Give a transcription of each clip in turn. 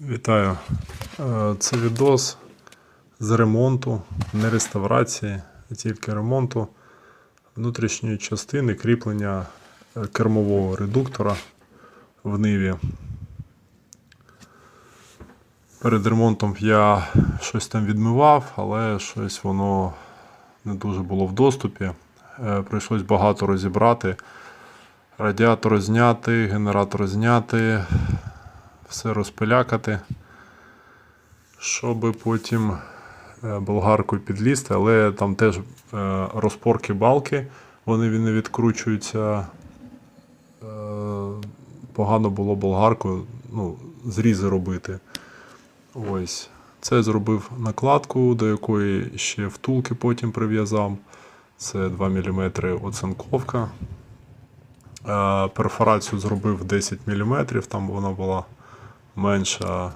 Вітаю. Е, Це відос з ремонту, не реставрації, а тільки ремонту внутрішньої частини кріплення е, кермового редуктора в ниві. Перед ремонтом я щось там відмивав, але щось воно не дуже було в доступі. Е, Прийшлось багато розібрати. Радіатор зняти, генератор зняти, все розпилякати, щоб потім е, болгаркою підлізти, але там теж е, розпорки балки, вони не відкручуються. Е, Погано було болгаркою ну, зрізи робити. Ось. Це зробив накладку, до якої ще втулки потім прив'язав. Це 2 мм оцинковка. Перфорацію зробив 10 мм, там вона була менша.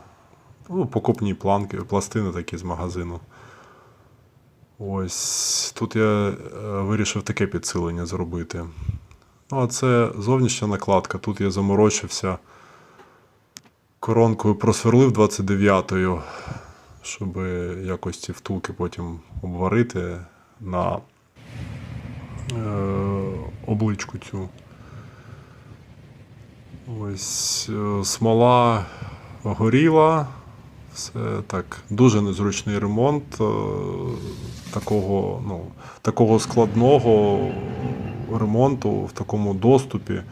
Ну, покупні планки, пластини такі з магазину. Ось тут я е, вирішив таке підсилення зробити. Ну, а це зовнішня накладка. Тут я заморочився. Коронкою просверлив 29-ю, щоб якось ці втулки потім обварити на е, обличку цю. Ось е, смола горіла. Все так, дуже незручний ремонт. е, Такого, ну, такого складного ремонту в такому доступі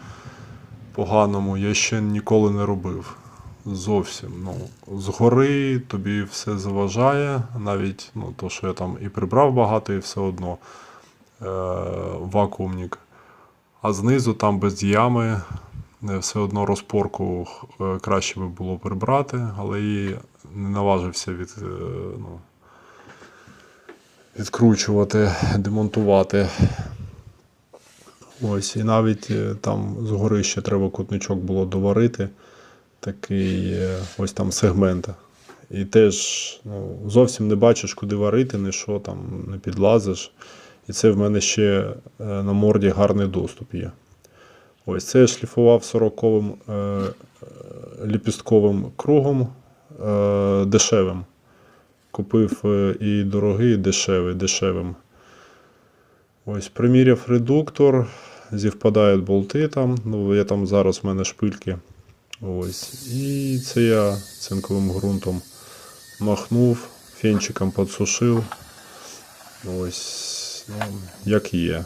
поганому я ще ніколи не робив. Зовсім. Ну, згори тобі все заважає, навіть ну, то, що я там і прибрав багато, і все одно е- вакуумник. А знизу там без ями все одно розпорку е, краще би було прибрати, але її не наважився від, е, ну, відкручувати, демонтувати. Ось, і навіть е, там згори ще треба кутничок було доварити. Такий е, ось там сегмент. І теж ну, зовсім не бачиш, куди варити, ні що там не підлазиш. І це в мене ще е, на морді гарний доступ є. Ось це я шліфував 40-м е, е, ліпістковим кругом е, дешевим. Купив е, і дорогий, і дешевий, дешевим. Ось приміряв редуктор, зівпадають болти там. Ну, я там зараз в мене шпильки. Ось. І це я цинковим ґрунтом махнув, фенчиком підсушив. Ось, ну, як є.